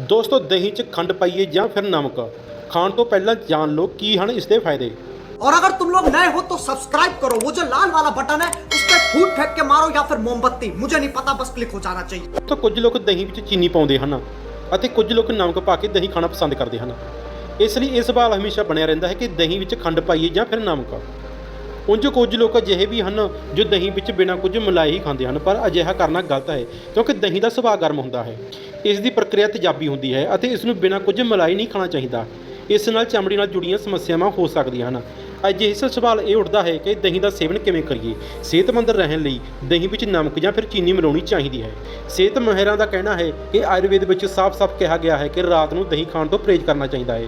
ਦੋਸਤੋ ਦਹੀਂ 'ਚ ਖੰਡ ਪਾਈਏ ਜਾਂ ਫਿਰ ਨਮਕ ਖਾਣ ਤੋਂ ਪਹਿਲਾਂ ਜਾਣ ਲਓ ਕੀ ਹਨ ਇਸ ਦੇ ਫਾਇਦੇ और अगर तुम लोग नए हो तो सब्सक्राइब करो वो जो लाल वाला बटन है उस पर फूट फेंक के मारो या फिर मोमबत्ती मुझे नहीं पता बस क्लिक हो जाना चाहिए ਤਾਂ ਕੁਝ ਲੋਕ ਦਹੀਂ ਵਿੱਚ ਚੀਨੀ ਪਾਉਂਦੇ ਹਨ ਅਤੇ ਕੁਝ ਲੋਕ ਨਮਕ ਪਾ ਕੇ ਦਹੀਂ ਖਾਣਾ ਪਸੰਦ ਕਰਦੇ ਹਨ ਇਸ ਲਈ ਇਹ ਸਵਾਲ ਹਮੇਸ਼ਾ ਬਣਿਆ ਰਹਿੰਦਾ ਹੈ ਕਿ ਦਹੀਂ ਵਿੱਚ ਖੰਡ ਪਾਈਏ ਜਾਂ ਫਿਰ ਨਮਕ ਉਂਝ ਕੁਝ ਲੋਕ ਅਜਿਹੇ ਵੀ ਹਨ ਜੋ ਦਹੀਂ ਵਿੱਚ ਬਿਨਾਂ ਕੁਝ ਮਿਲਾਏ ਹੀ ਖਾਂਦੇ ਹਨ, ਪਰ ਅਜਿਹਾ ਕਰਨਾ ਗਲਤ ਹੈ, ਕਿਉਂਕਿ ਦਹੀਂ ਦਾ ਸੁਭਾਅ ਗਰਮ ਹੁੰਦਾ ਹੈ। ਇਸ ਦੀ ਪ੍ਰਕਿਰਿਆ ਤੇਜ਼ਾਬੀ ਹੁੰਦੀ ਹੈ ਅਤੇ ਇਸ ਨੂੰ ਬਿਨਾਂ ਕੁਝ ਮਿਲਾਏ ਨਹੀਂ ਖਾਣਾ ਚਾਹੀਦਾ। ਇਸ ਨਾਲ ਚਮੜੀ ਨਾਲ ਜੁੜੀਆਂ ਸਮੱਸਿਆਵਾਂ ਹੋ ਸਕਦੀਆਂ ਹਨ। ਅੱਜ ਇਸ ਸਵਾਲ ਇਹ ਉੱਠਦਾ ਹੈ ਕਿ ਦਹੀਂ ਦਾ ਸੇਵਨ ਕਿਵੇਂ ਕਰੀਏ? ਸਿਹਤਮੰਦ ਰਹਿਣ ਲਈ ਦਹੀਂ ਵਿੱਚ ਨਮਕ ਜਾਂ ਫਿਰ ਚੀਨੀ ਮਿਲਾਉਣੀ ਚਾਹੀਦੀ ਹੈ। ਸਿਹਤ ਮਾਹਿਰਾਂ ਦਾ ਕਹਿਣਾ ਹੈ ਕਿ ਆਯੁਰਵੇਦ ਵਿੱਚ ਸਾਫ਼-ਸਾਫ਼ ਕਿਹਾ ਗਿਆ ਹੈ ਕਿ ਰਾਤ ਨੂੰ ਦਹੀਂ ਖਾਣ ਤੋਂ ਪਰਹੇਜ਼ ਕਰਨਾ ਚਾਹੀਦਾ ਹੈ।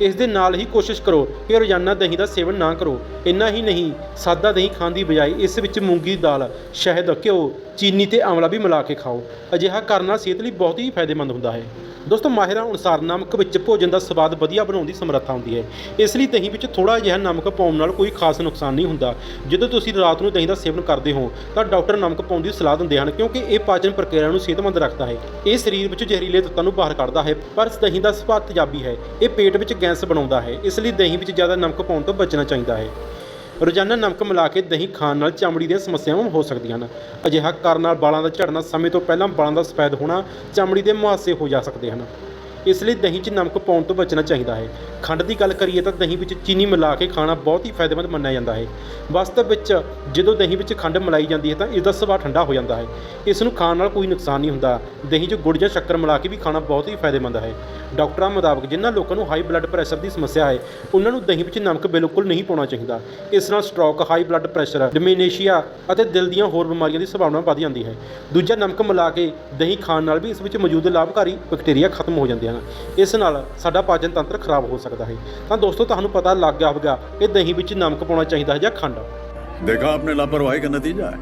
ਇਸ ਦੇ ਨਾਲ ਹੀ ਕੋਸ਼ਿਸ਼ ਕਰੋ ਕਿ ਰੋਜ਼ਾਨਾ ਦਹੀਂ ਦਾ ਸੇਵਨ ਨਾ ਕਰੋ। ਇੰਨਾ ਹੀ ਨਹੀਂ, ਸਾਦਾ ਦਹੀਂ ਖਾਣ ਦੀ ਬਜਾਏ ਇਸ ਵਿੱਚ ਮੂੰਗੀ ਦੀ ਦਾਲ, ਸ਼ਹਿਦ, ਘਿਓ, ਚੀਨੀ ਤੇ ਆਂਵਲਾ ਵੀ ਮਿਲਾ ਕੇ ਖਾਓ। ਅਜਿਹਾ ਕਰਨਾ ਸਿਹਤ ਲਈ ਬਹੁਤ ਹੀ ਫਾਇਦੇਮੰਦ ਹੁੰਦਾ ਹੈ। ਦੋਸਤੋ ਮਾਹਿਰਾਂ ਅਨੁਸਾਰ ਨਮਕ ਵਿੱਚ ਭੋਜਨ ਦਾ ਸਵਾਦ ਵਧੀਆ ਬਣਾਉਣ ਦੀ ਸਮਰੱਥਾ ਹੁੰਦੀ ਹੈ। ਇਸ ਲਈ ਦਹੀਂ ਵਿੱਚ ਥੋੜਾ ਜਿਹਾ ਨਮਕ ਪਾਉਣ ਨਾਲ ਕੋਈ ਖਾਸ ਨੁਕਸਾਨ ਨਹੀਂ ਹੁੰਦਾ। ਜਦੋਂ ਤੁਸੀਂ ਰਾਤ ਨੂੰ ਦਹੀਂ ਦਾ ਸੇਵਨ ਕਰਦੇ ਹੋ, ਤਾਂ ਡਾਕਟਰ ਨਮਕ ਪਾਉਣ ਦੀ ਸਲਾਹ ਦਿੰਦੇ ਹਨ ਕਿਉਂਕਿ ਇਹ ਪਾਚਨ ਪ੍ਰਕਿਰਿਆ ਨੂੰ ਸਿਹਤਮੰਦ ਰੱਖਦਾ ਹੈ। ਇਹ ਸਰੀਰ ਵਿੱਚ ਜ਼ਹਿਰੀਲੇ ਤੱਤਾਂ ਨੂੰ ਬਾਹਰ ਕੱਢਦਾ ਹੈ, ਪਰ ਦਹੀਂ ਦਾ ਸੁਭਾਅ ਤੇਜ਼ਾਬੀ ਹੈ। ਇਹ ਪੇਟ ਵਿੱਚ ਗੈਸ ਬਣਾਉਂਦਾ ਹੈ, ਇਸ ਲਈ ਦਹੀਂ ਵਿੱਚ ਜ਼ਿਆਦਾ ਨਮਕ ਪਾਉਣ ਤੋਂ ਬਚਣਾ ਚਾਹੀਦਾ ਹੈ। ਰੋਜ਼ਾਨਾ ਨਮਕ ਮਿਲਾ ਕੇ ਦਹੀਂ ਖਾਣ ਨਾਲ ਚਮੜੀ ਦੀਆਂ ਸਮੱਸਿਆਵਾਂ ਹੋ ਸਕਦੀਆਂ ਹਨ। ਅਜਿਹਾ ਕਰਨ ਨਾਲ ਵਾਲਾਂ ਦਾ ਝੜਨਾ ਸਮੇਂ ਤੋਂ ਪਹਿਲਾਂ ਵਾਲਾਂ ਦਾ ਸਫੈਦ ਹੋਣਾ ਚਮੜੀ ਦੇ ਮੁਹਾਸੇ ਹੋ ਜਾ ਸਕਦੇ ਹਨ। ਇਸ ਲਈ ਦਹੀਂ 'ਚ ਨਮਕ ਪਾਉਣ ਤੋਂ ਬਚਣਾ ਚਾਹੀਦਾ ਹੈ। ਖੰਡ ਦੀ ਗੱਲ ਕਰੀਏ ਤਾਂ ਦਹੀਂ ਵਿੱਚ ਚੀਨੀ ਮਿਲਾ ਕੇ ਖਾਣਾ ਬਹੁਤ ਹੀ ਫਾਇਦੇਮੰਦ ਮੰਨਿਆ ਜਾਂਦਾ ਹੈ। ਵਾਸਤਵ ਵਿੱਚ ਜਦੋਂ ਦਹੀਂ ਵਿੱਚ ਖੰਡ ਮਿਲਾਈ ਜਾਂਦੀ ਹੈ ਤਾਂ ਇਸ ਦਾ ਸੁਭਾਅ ਠੰਡਾ ਹੋ ਜਾਂਦਾ ਹੈ। ਇਸ ਨੂੰ ਖਾਣ ਨਾਲ ਕੋਈ ਨੁਕਸਾਨ ਨਹੀਂ ਹੁੰਦਾ। ਦਹੀਂ 'ਚ ਗੁੜ ਜਾਂ ਸ਼ੱਕਰ ਮਿਲਾ ਕੇ ਵੀ ਖਾਣਾ ਬਹੁਤ ਹੀ ਫਾਇਦੇਮੰਦ ਹੈ। ਡਾਕਟਰਾਂ ਮੁਤਾਬਕ ਜਿਨ੍ਹਾਂ ਲੋਕਾਂ ਨੂੰ ਹਾਈ ਬਲੱਡ ਪ੍ਰੈਸ਼ਰ ਦੀ ਸਮੱਸਿਆ ਹੈ, ਉਹਨਾਂ ਨੂੰ ਦਹੀਂ ਵਿੱਚ ਨਮਕ ਬਿਲਕੁਲ ਨਹੀਂ ਪਾਉਣਾ ਚਾਹੀਦਾ। ਇਸ ਨਾਲ stroke high blood pressure dementia ਅਤੇ ਦਿਲ ਦੀਆਂ ਹੋਰ ਬਿਮਾਰੀਆਂ ਦੀ ਸੰਭਾਵਨਾ ਵੱਧ ਜਾਂਦੀ ਹੈ। ਦੂਜਾ ਨਮਕ ਮਿਲਾ ਕੇ ਦਹੀਂ ਖਾਣ ਨਾਲ ਵੀ ਇਸ ਵਿੱਚ ਮੌਜੂਦ ਲਾਭਕਾਰੀ ਬੈਕਟੀਰੀਆ ਖਤਮ ਹੋ ਜਾਂਦੇ ਹਨ। ਹਨ ਇਸ ਨਾਲ ਸਾਡਾ ਪਾਚਨ ਤੰਤਰ ਖਰਾਬ ਹੋ ਸਕਦਾ ਹੈ ਤਾਂ ਦੋਸਤੋ ਤੁਹਾਨੂੰ ਪਤਾ ਲੱਗ ਗਿਆ ਹੋਵੇਗਾ ਕਿ ਦਹੀਂ ਵਿੱਚ ਨਮਕ ਪਾਉਣਾ ਚਾਹੀਦਾ ਹੈ ਜਾਂ ਖੰਡ देखा आपने लापरवाही का नतीजा है